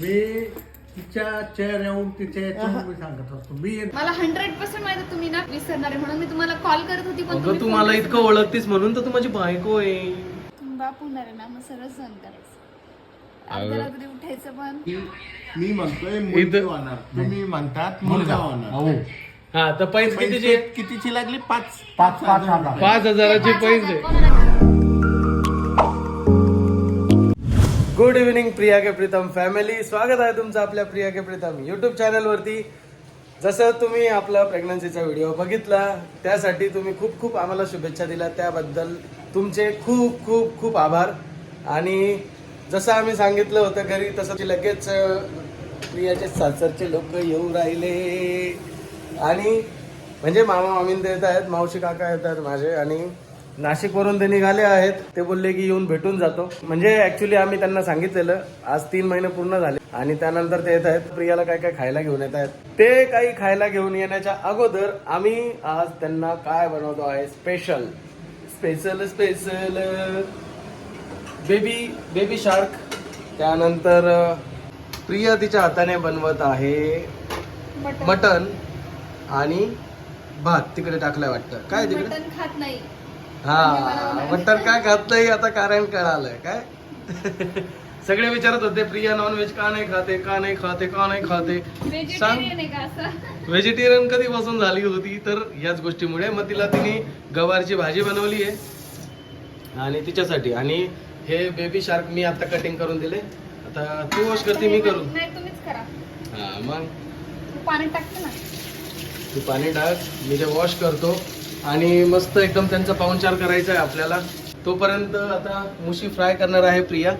मी तिच्या चेहऱ्याहून तिच्या याच्यावरून मी सांगत असतो. मी मला हंड्रेड पर्सेंट माहिती आहे तुम्ही ना विसरणार आहे. म्हणून मी तुम्हाला कॉल करत होती पण अगं तुम्ही तू phone मला नाही इतकं ओळखतीस म्हणून तर तू माझी बायको आहे. तुम्ही बाप होणार आहे ना मग सरळ सहन करायचं. अर्ध्या रात्री उठायचं पण. मी म्हणतोय मुलगी होणार. तुम्ही म्हणतात मुलगा होणार. हा तर पैसे कितीचे पैसे कितीची लागली? पाच पाच पाच हजार पाच हजाराचे पैसे. कोणाला- good evening Priya K Pritam family स्वागत आहे तुमचं आपल्या प्रिया के प्रीतम युट्यूब चॅनलवरती जसं तुम्ही आपला प्रेग्नन्सीचा व्हिडिओ बघितला त्यासाठी तुम्ही खूप खूप आम्हाला शुभेच्छा दिल्या. त्याबद्दल तुमचे खूप खूप खूप आभार. आणि जसं आम्ही सांगितलं होतं घरी तसं ते लगेच प्रियाचे सासरचे लोक येऊ राहिले. आणि म्हणजे मामा मामीन येत आहेत मावशी काका येत आहेत माझे आणि नाशिकवरून ते निघाले आहेत. ते बोलले की येऊन भेटून जातो. म्हणजे ऍक्च्युली आम्ही त्यांना सांगितलेलं. आज तीन महिने पूर्ण झाले. आणि त्यानंतर ते येत आहेत. प्रियाला काय काय खायला घेऊन येत आहेत. ते काही खायला घेऊन येण्याच्या अगोदर आम्ही आज त्यांना काय बनवतो आहे? Special special special baby baby shark त्यानंतर प्रिया तिच्या हाताने बनवत आहे मटन. आणि भात. तिकडे टाकलाय वाटतं. काय तिकडे? खात नाही. हा काय खात नाही आता कारण कळालंय काय? सगळे विचारत होते प्रिया नॉनव्हेज का नाही खाते का नाही खाते का नाही खाते? व्हेजिटेरियन का असं? व्हेजिटेरियन कधीपासून झाली होती? तर याच गोष्टीमुळे. मग तिला तिने गवारची भाजी बनवली आहे. आणि तिच्यासाठी. आणि हे बेबी शार्क मी आता कटिंग करून दिले. आता तू वॉश करते मी करू नाही तुम्हीच करा. हा मग? तू पाणी टाकते ना. तू पाणी टाक. मी ते वॉश करतो आणि मस्त एकदम त्यांचा पाहुणचार करायचा आहे आपल्याला. तोपर्यंत आता मुशी फ्राय करणार आहे प्रिया.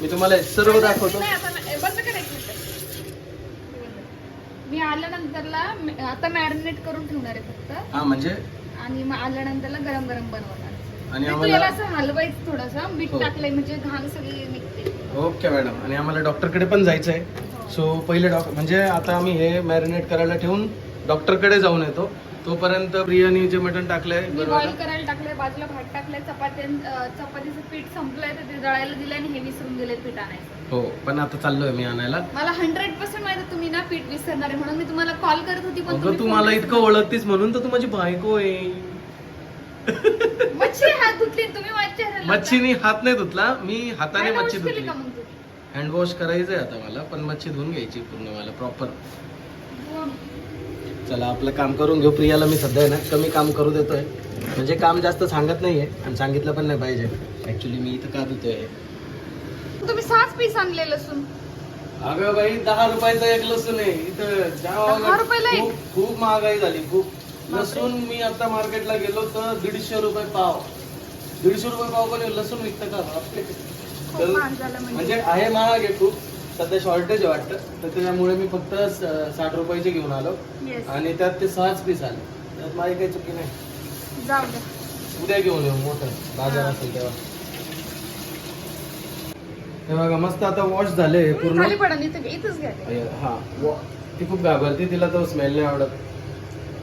मी तुम्हाला हे सर्व दाखवतो. मी आल्यानंतरला आता मॅरिनेट करून ठेवणार आहे फक्त. हा म्हणजे? आणि मग आल्यानंतरला गरम गरम बनवणार. आणि आम्हाला असं हलवायचं थोडस. मीठ हो. टाकलंय म्हणजे घाण सगळी निघते. Okay madam. आणि आम्हाला डॉक्टरकडे पण जायचं आहे सो पहिले डॉक्टर म्हणजे आता आम्ही हे मॅरिनेट करायला ठेवून डॉक्टरकडे जाऊन येतो. तोपर्यंत प्रियाने जे मटण टाकलंय मी बॉईल करायला टाकलंय बाजूला भात टाकलंय चपाती चपातीचं पीठ संपलंय तर ते दळायला दिलंय आणि हे विसरून गेले पीठ आणायचं. हो पण आता चाललोय मी आणायला. मला हंड्रेड पर्सेंट माहिती तुम्ही ना पीठ विसरणार आहे म्हणून मी तुम्हाला कॉल करत होती पण अगं तुम्ही तू phone मला नाही इतकं ओळखतीस म्हणून तर तू माझी बायको आहे. मच्छी हात धुतली तुम्ही माझ्या चेहऱ्याला मच्छीनी हात नाही धुतला मी हाताने मच्छी केली धुतली. का मग तुम्ही? हँड वॉश करायचंय आता मला पण मच्छी धुवून घ्यायची पूर्ण मला प्रॉपर चला आपलं काम करून घेऊ. प्रियाला मी सध्या ना कमी काम करू देतोय. म्हणजे काम जास्त सांगत नाहीये आणि सांगितलं पण नाही पाहिजे. ऍक्च्युली मी इथं का देतोय तुम्ही सहाच पीस आणले लसूण. अगं बाई दहा रुपयाचा एक लसूण आहे. इथं दहा जावा रुपयाला एक? खूप खूप महागाई झाली खूप. लसूण मी आता मार्केटला गेलो तर दीडशे रुपये पाव. दीडशे रुपये पाव कोणी लसूण विकतं का बापरे. खूप तर महाग झालं म्हणजे. म्हणजे आहे महाग आहे खूप. सध्या शॉर्टेज वाटतं. तर त्याच्यामुळे मी फक्त साठ रुपयाचे घेऊन आलो. आणि त्यात ते सहाच पीस आले. त्यात माझी काही चुकी नाही. जाऊ द्या उद्या घेऊन येऊ मोठं. बाजार असेल तेव्हा. हे बघा मस्त आता वॉश झाले पूर्ण. खाली पडा इथं इथंच घ्या ते. अय- हा. व- ती खूप घाबरते तिला तो स्मेल नाही आवडत.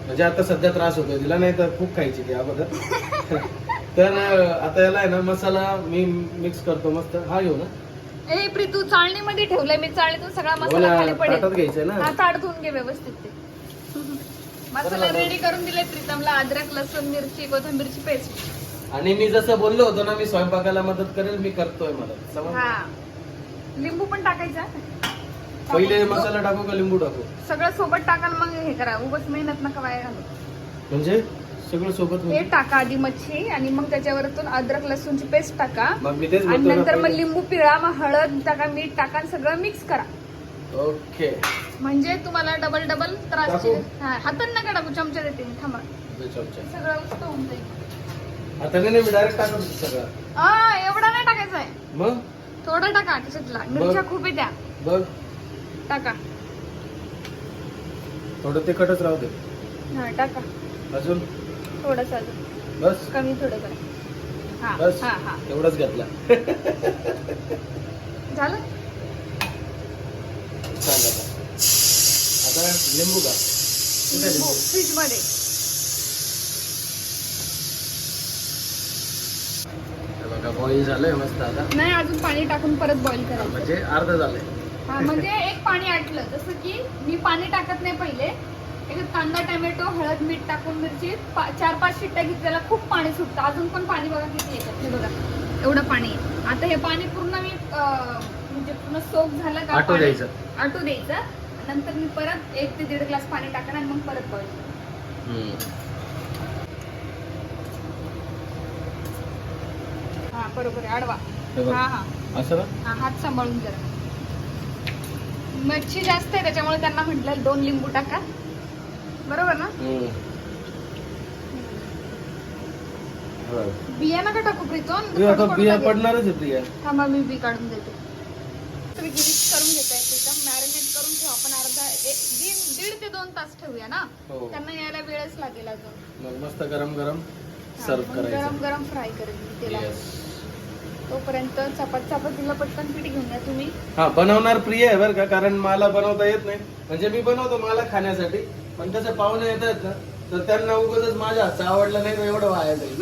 म्हणजे आता सध्या त्रास होतोय. तिला नाही तर खूप खायची ती अगोदर. तर अं, आता याला आहे ना मसाला मी मिक्स करतो मस्त. हा घेऊ ना. ए प्रीतू चाळणीमध्ये ठेवलंय मी चाळणीतून सगळा हो मसाला खाली ताटात पडेल घ्यायचंय ना. हा ताट धुवून घे व्यवस्थित ते. मसाला रेडी करून दिले प्रीतमला अद्रक लसूण मिरची कोथिंबीरची पेस्ट. आणि मी जसं बोललो होतो ना मी स्वयंपाकाला मदत करेल मी करतोय समज हा. लिंबू पण टाकायचा? पहिले टाकून- मसाला टाकू का लिंबू टाकू? सगळं सोबत टाका आणि मग हे करा. उगाच मेहनत नका वाया घालू. म्हणजे? सगळं सोबत हे? टाका आधी मच्छी आणि मग त्याच्यावरतून अद्रक लसूणची पेस्ट टाका. आणि नंतर मग लिंबू पिळा मग हळद टाका मीठ टाका आणि सगळं मिक्स करा. ओके. म्हणजे तुम्हाला डबल डबल त्रास? हातात नका टाकू चमचा देते मी. थांबा. सगळं उस्त होऊन जाईल. आता नाही मी डायरेक्ट टाकत होतो सगळं? आ, एवढा नाही टाकायचा आहे मग? थोडं टाका त्याच्यातला मिरच्या खूप आहे त्या बघ टाका. थोडं तिखटच राहू दे. हा टाका. अजून? थोडस अजून. बस. कमी थोडं करा हा बस. हा हा. एवढंच घेतला. झालं? सांग आता. आता लिंबू का? फ्रीजमध्ये बघा बॉईल झालंय मस्त आता. नाही अजून पाणी टाकून परत बॉईल करायचं. म्हणजे अर्ध झालंय. हा म्हणजे एक पाणी आटलं. जसं की मी पाणी टाकत नाही पहिले एक कांदा टोमॅटो हळद मीठ टाकून मिरची पा- चार पाच शिट्ट्या घेतल्याला खूप पाणी सुटतं. अजून पण पाणी बघा किती येतात हे बघा एवढं पाणी आहे. आता हे पाणी पूर्ण मी म्हणजे पूर्ण सोक झालं का आटू द्यायचं. आटू द्यायचं. नंतर मी परत एक ते दीड ग्लास पाणी टाकणार आणि मग परत बघ हा बरोबर आहे. आडवा. हे. हा असं हा हात सांभाळून जरा मच्छी जास्त आहे त्याच्यामुळे त्यांना म्हटलं दोन लिंबू टाका. बरोबर ना? बिया नका टाकू कडू बिया. पडणारच आहे प्रिया. थांबा मी बी काढून देते. तुम्ही मिक्स करून घेताय प्रीतम. मॅरिनेट करून ठेवा. आपण अर्धा दीड दीड ते दोन तास ठेवूया ना? हो. त्यांना यायला वेळच लागेल अजून. मग मस्त गरम गरम सर्व करायचं. गरम गरम फ्राय त्याला Yes. तोपर्यंत चपात चपातीला पटकन पीठ घेऊन या तुम्ही. हा बनवणार प्रिय आहे बरं का? कारण मला बनवता येत नाही. म्हणजे मी बनवतो मला खाण्यासाठी. पण तसे पाहुणे येतात ना तर त्यांना उगाच माझ्या हातचं आवडलं नाही तर एवढं वाया जाईल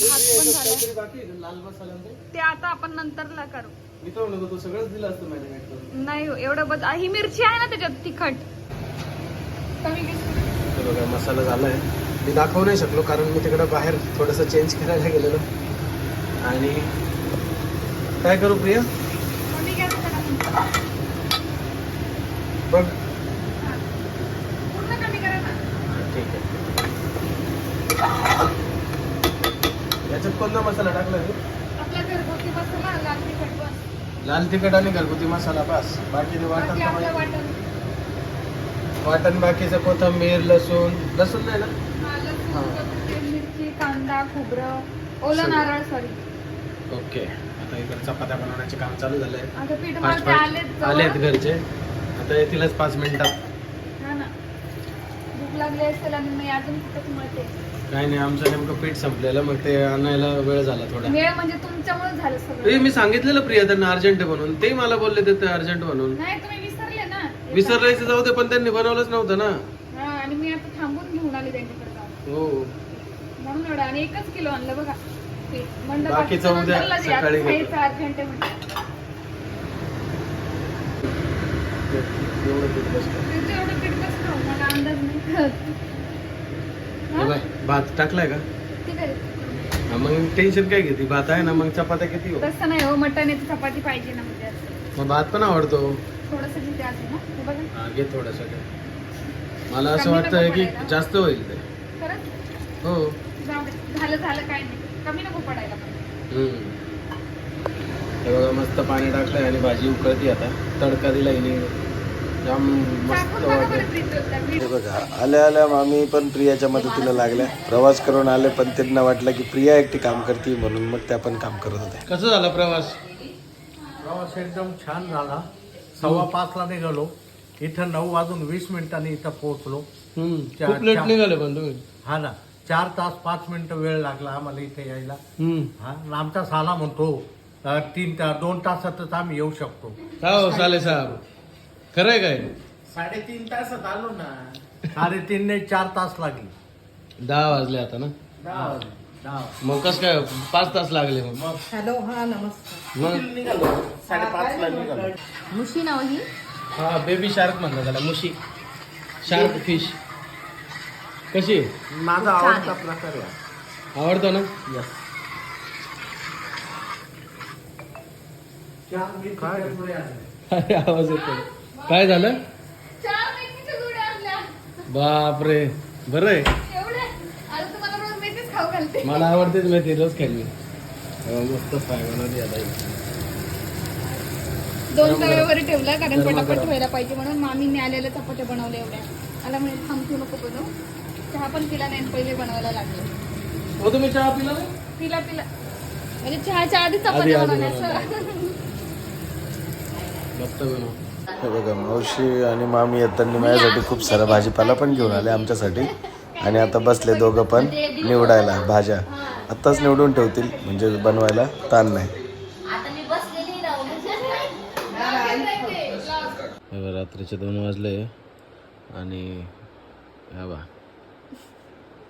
काहीतरी बाकी? लाल मसाला ते? आता आपण नंतरला करू. मी तर म्हणतो तू सगळंच दिलं असतं मॅरिनेट करून. नाही हो, एवढं बद ही मिरची आहे ना त्याच्यात तिखट. हे बघा मसाला झालाय. मी दाखवू नाही शकलो कारण मी तिकडे बाहेर थोडस चेंज करायला गेलेलो. आणि काय करू प्रिया? कमी घ्या ना जरा. बघ. ठीक आहे. याच्यात कोणता मसाला टाकला लाल तिखट आणि घरगुती मसाला बस. बाकी वाटण. वाटण बाकीचं कोथंबीर लसूण. लसूण नाही ना? मिरची कांदा खोबरं ओलं. नारळ सॉरी. ओके. आता इकडे चपात्या बनवण्याचे काम चालू झालंय. जवळ. आलेत घरचे. आता येतीलच पाच मिनिटात. हा ना. भूक लागली असेल आणि मी अजून कुठं मळते काही नाही आमचं नेमकं पीठ संपलेलं मग ते आणायला वेळ झाला थोडा. वेळ म्हणजे तुमच्यामुळे झालं ए, सगळं मी सांगितलेलं प्रिया त्यांना अर्जंट म्हणून. ते मला बोलले ते अर्जंट नाही तुम्ही विसरले ना. विसरायचं जाऊ दे पण त्यांनी बनवलंच नव्हतं ना. हा आणि मी आता थांबून घेऊन आले त्यांच्याकडे जाऊन. हो. म्हणून एवढं आणि एकच किलो आणलं बघा. म्हणलं बाकीचं बाकीचं उद्या नंतरला. सकाळी आता घेतो. खायचं अर्जंट आहे म्हटलं एवढं पीठ बसतं. तुझं एवढं पीठ कसं खाऊ मला अंदाज नाही कळत. भात टाकलाय का? मग टेन्शन काय घेते? भात आहे ना मग चपात्या किती हो? तसं नाही हो मटण येतं चपाती पाहिजे ना म्हणजे असं. मग भात पण आवडतो. थोडंसं तिथे असेल ना हे बघा. हा, घे थोडस मला असं कमी वाटतंय नको की पडायला. जास्त होईल ते. खरंच? हो. जाऊ दे. झालं झालं काय नाही. कमी नको पडायला पण. हम्म. हे बघा मस्त पाणी टाकलंय आणि भाजी उकळती आता. तडका दिला हिने. जाम मस्त बघा हे आल्या आल्या मामी पण प्रियाच्या मदतीला लागल्या. प्रवास करून आले पण त्यांना वाटलं की प्रिया एकटी काम करते म्हणून मग त्या पण काम करत होत्या. कसं झाला प्रवास? प्रवास एकदम छान झाला. सव्वा पाचला निघालो. इथं नऊ वाजून वीस मिनिटांनी इथं पोहोचलो. खूप लेट चार. निघाले पण तुम्ही. हा ना. चार तास पाच मिनिटं वेळ लागला आम्हाला इथे यायला. हा आमचा साला म्हणतो तीन ता दोन तासातच आम्ही येऊ शकतो. हो साले साहेब. खरंय काय? साडेतीन तासात आलो ना. साडेतीन ने चार तास लागले. दहा वाजले आता ना? दहा वाजले. दहा मग कस काय पाच तास लागले मग? मग? निघालो? साडेपाचला निघालो. मुशी नाव ही? हा बेबी शार्क म्हणलं त्याला मुशी. शार्क फिश कशी आहे? माझा आवडता प्रकार आहे. आवडतो ना? काय अरे आवाज येतो काय झालं? बापरे. बरं आहे. मला आवडतेच मेथी रोज खाईल मी. मस्त बनवली. दोन तव्यावर ठेवला कारण पटापट. व्हायला पाहिजे म्हणून मामीने आलेल्या चपात्या बनवल्या एवढ्या. मला म्हणजे थांबतो नको बनवू. चहा पण पिला नाही पहिले बनवायला लागले. हो तुम्ही चहा पिला नाही? पिला पिला. म्हणजे चहाच्या आधी बनवल्या. मस्त बनव हे बघा मावशी आणि मामी येताना माझ्यासाठी खूप सारा भाजीपाला पण घेऊन आले आमच्यासाठी. आणि आता बसले दोघं पण निवडायला भाज्या. आत्ताच निवडून ठेवतील म्हणजे बनवायला ताण नाही. हे रात्रीचे दोन वाजले आणि हा बा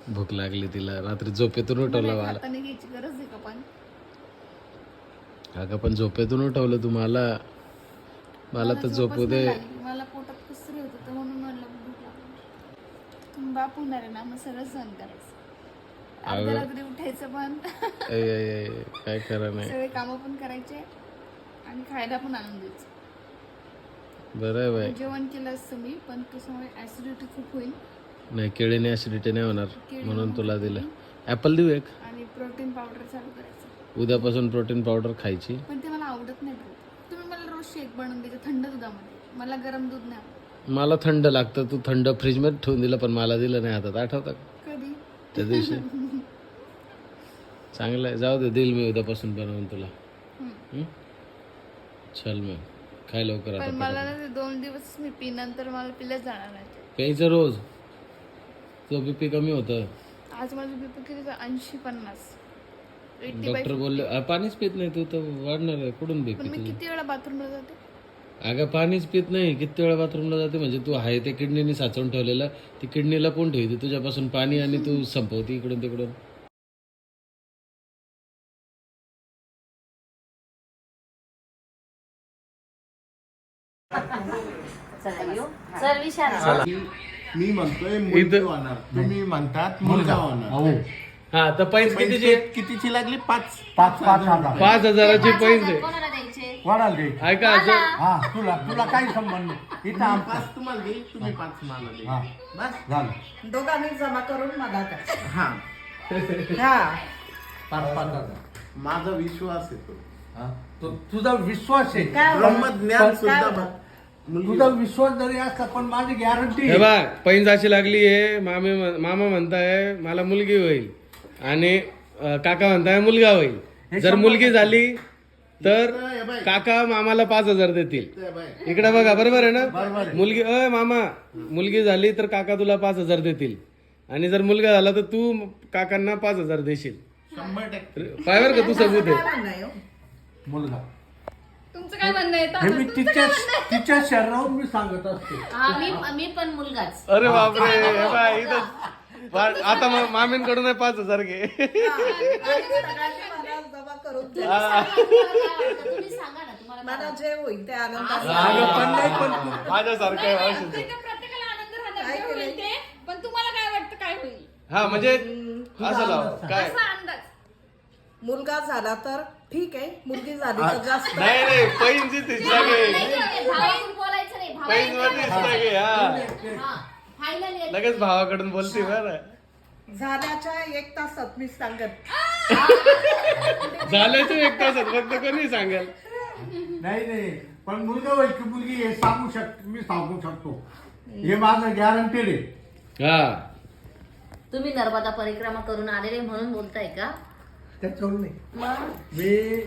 भूक लागली तिला. रात्री झोपेतून उठवलं मला. अगं पण झोपेतून उठवलं तुम्हाला मला तर झोपू दे. मला पोटात कसरी होत होतं म्हणून म्हणलं भूक लागली. बाप होणार आहे ना मग सगळं सहन करायचं. अर्ध्या रात्री उठायचं पण. काय खरं नाही. सगळे कामं पण करायचे आणि खायला पण आणून द्यायचं. बरं आहे बाई. जेवण केलं असतं मी पण त्याच्यामुळे ऍसिडिटी खूप होईल. नाही केळीने ऍसिडिटी नाही होणार म्हणून तुला दिलं. ऍपल देऊ एक. आणि प्रोटीन पावडर चालू करायचं. उद्यापासून प्रोटीन पावडर खायची. पण ते मला आवडत नाही. रोज शेक बनवून द्यायचं थंड दुधामध्ये. मला गरम दूध नाही आवडत. मला थंड लागतं तू थंड फ्रीजमध्ये ठेवून दिलं पण मला दिलं नाही हातात. आठवतं का? कधी? त्या दिवशी. चांगलं आहे. जाऊ दे देईल मी उद्यापासून बनवून तुला. हं? चल मग. काय लवकर पण आता मला ना ते दोन दिवस मी पी नंतर मला पिलंच जाणार नाही प्यायचं रोज. तो बीपी कमी होतं. आज माझं बीपी किती ऐंशी पन्नास. डॉक्टर बोलले "अ, पाणीच पित नाही तू तर वाढणार आहे कुठून पण मी किती वेळा बाथरूमला जाते? अगं पाणीच पित नाही किती वेळा बाथरूमला जाते? म्हणजे तू आहे ते किडनीने साचवून ठेवलेलं ती किडनीला कोण ठेवते? तुझ्यापासून पाणी आणि तू संपवते इकडून तिकडून. मी म्हणतोय मुलगी होणार तुम्ही म्हणतात मुलगा होणार. हा तर पैस कितीची? कितीची लागली? पाच. पाच पाच हजार. पाच हजाराची पैस. दे? ऐका हा तुला तुला काही संबंध नाही. इथं आम पाच तुम्हाला देईल तुम्ही पाच मला देईल बस. झालं. दोघांनी जमा करून मला द्या. हा. हा. पाच पाच हजार. माझा विश्वास येतो. हा? तु- तुझा विश्वास आहे. काय ब्रह्मज्ञान सुद्धा काय ब- मुलगी तुझा विश्वास जरी असला पण माझी गॅरंटी हे बघ पैंज अशी लागली आहे मामे मामा म्हणताय मला मुलगी होईल. आणि अं, काका म्हणताय मुलगा होईल. जर मुलगी झाली तर काका मामाला पाच हजार देतील. इकडे बघा बरोबर आहे ना? मुलगी अय मामा मुलगी झाली तर काका तुला पाच हजार देतील. आणि जर मुलगा झाला तर तू काकांना पाच हजार देशील. शंभर टक्के. पाय बरं का तू सबूत काय आहे हो? मुलगा. तुमचं काय म्हणणं आहे? हे मी तिच्या तिच्या शरीरावर मी सांगत असते. मी मी पण मुलगाच. अरे बापरे हे बाय इथं आता मग मामींकडून पाच हजार घे. सगळ्यांनी मला जमा करून द्या. तुम्ही सांगा ना तुम्हाला मला जे होईल ते आनंदात अगं पण नाही पण तू- माझ्यासारखं आहे नाही, मावशीचं. ते. तर प्रत्येकाला आनंद राहणार काय जे होईल केलंय? ते पण तुम्हाला काय वाटतं काय होईल? हा म्हणजे असं लाव काय? असा अंदाज. मुलगा झाला तर ठीक आहे मुलगी झाली तर जास्त. नाही नाही पैंची तिसरा घे. भावाकडून बोलायचं नाही पैंच भावा मध्ये तिसरा घे हा. हा. फायनल लगेच भावाकडून बोलते बरं. झाल्याच्या एक तासात मी सांगत झालं तू एक तासात फक्त कोणी सांगेल? नाही नाही. पण मुलगा होईल की मुलगी हे सांगू शक मी सांगू शकतो. हे माझं गॅरंटेड आहे. हा. तुम्ही नर्मदा परिक्रमा करून आलेले म्हणून बोलताय का? त्याच्यावर नाही. मी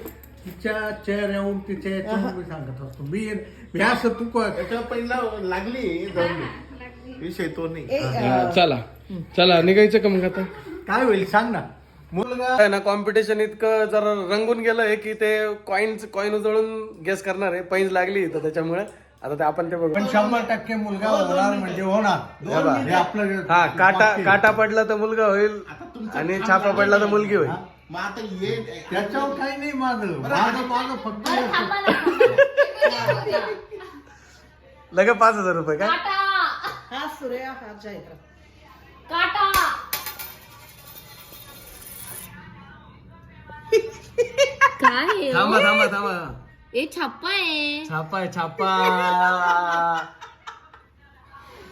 तिच्या चेहऱ्यावरून तिच्या याच्यावरून मी सांगत असतो. मी मी असं तू काय त्याच्या पहिला लागली जाऊन विषय तो नाही. हा, चला. चला निघायचं का मग आता? काय होईल सांग ना. मुलगा आहे ना कॉम्पिटिशन इतकं जरा रंगून गेलंय की ते कॉइन कॉइन उजळून गेस करणार आहे. पैंज लागली तर त्याच्यामुळे. आता ते आपण ते बघू. पण शंभर टक्के मुलगा होणार म्हणजे होणार. हे आपलं हा काटा काटा पडला तर मुलगा होईल आणि छापा पडला तर मुलगी होईल. मग आता ये. त्याच्यावर काही नाही माझं. माझं माझं फक्त बरं थांबा ना. लगे पाच हजार रुपये काय काटा हा सूर्य हा चैत्र काटा! काय थांबा थांबा थांबा. ए छप्पा आहे. छापा आहे छापा.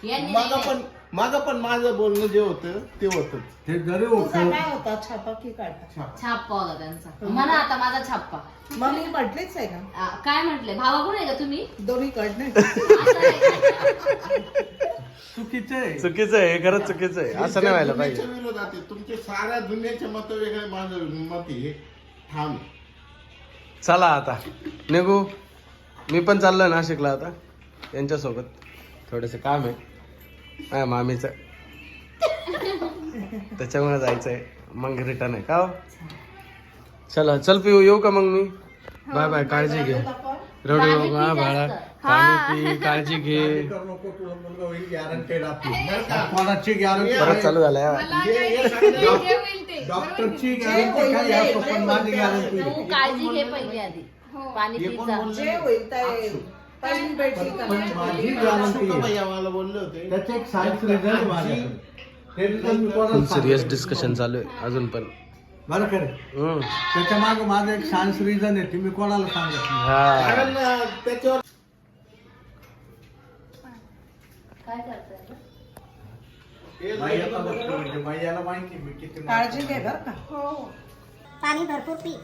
यांनी माझं पण माझं पण माझं बोलणं जे होतं ते होतं. ते तुझा होतं. काय होता? छापा की काढता छाप्पा होता त्यांचा. म्हणा आता माझा छाप्पा मग मी म्हटलेच आहे का? आ, काय म्हटले? भावाकडून आहे का तुम्ही? दोन्ही कडने असं आहे. का? चुकीचं आहे. चुकीचं आहे हे खरंच चुकीचं आहे. असं नाही व्हायला पाहिजे. विरोधात आहे. तुमचे साऱ्या दुनियाचे मत वेगळे माझं मत हे ठाम आहे. चला आता. निघू. मी पण चाललोय नाशिकला आता. यांच्यासोबत थोडस काम आहे. माझ्या मामीचं. त्याच्यामुळे जायचंय. मग रिटर्न आहे. का हो? चला चल पिऊ. येऊ का मग मी? बाय बाय काळजी घे. रडू नको हा बाळा. पाणी पी काळजी घे. करू नको तुला मुलगा होईल गॅरंटेड आपली. कोणाची गॅरंटी परत चालू झालाय. मला काही नाही होईल ते डॉक्टरची गॅरंटी काय असो पण माझी गॅरंटी काळजी घे पहिले आधी. हो. पाणी हे पीत कोण जा बोलले? जे होईल ते पहिली भेटली का? पण माझी गॅरंटी सुका भैया मला बोलले होते. त्याचे एक सायन्स रिझल्ट आहे माझ्याकडे. ते रिझल्ट मी कोणाला फुल सिरियस सांगत डिस्कशन चालू आहे अजून पण. बरं हम्म. त्याच्यामागे माझं एक सायन्स रिझन आहे ते मी कोणाला सांगत नाही. हा. कारण अं, त्याच्यावर काय करताय? म्हणजे बाई याला माहिती मी किती काळजी घे बरं का. हो. पाणी भरपूर पी.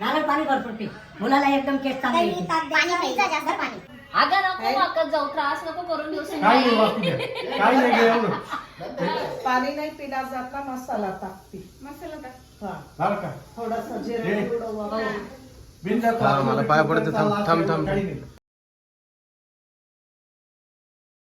नारळ पाणी भरपूर पी. मुलाला एकदम केस चांगली पाणी प्यायचं जास्त पाणी. अगं नको वाकत जाऊ. त्रास नको करून देऊ काय नाही संध्याकाळी. वाटू द्या. काय नाही घे एवढं. पाणी नाही पिला जात का मसाला टाकते मसाला हा. का? थोडस हे. जिरे हा, मला पाय पडते. थांब, थांब, थांब. काही नाही.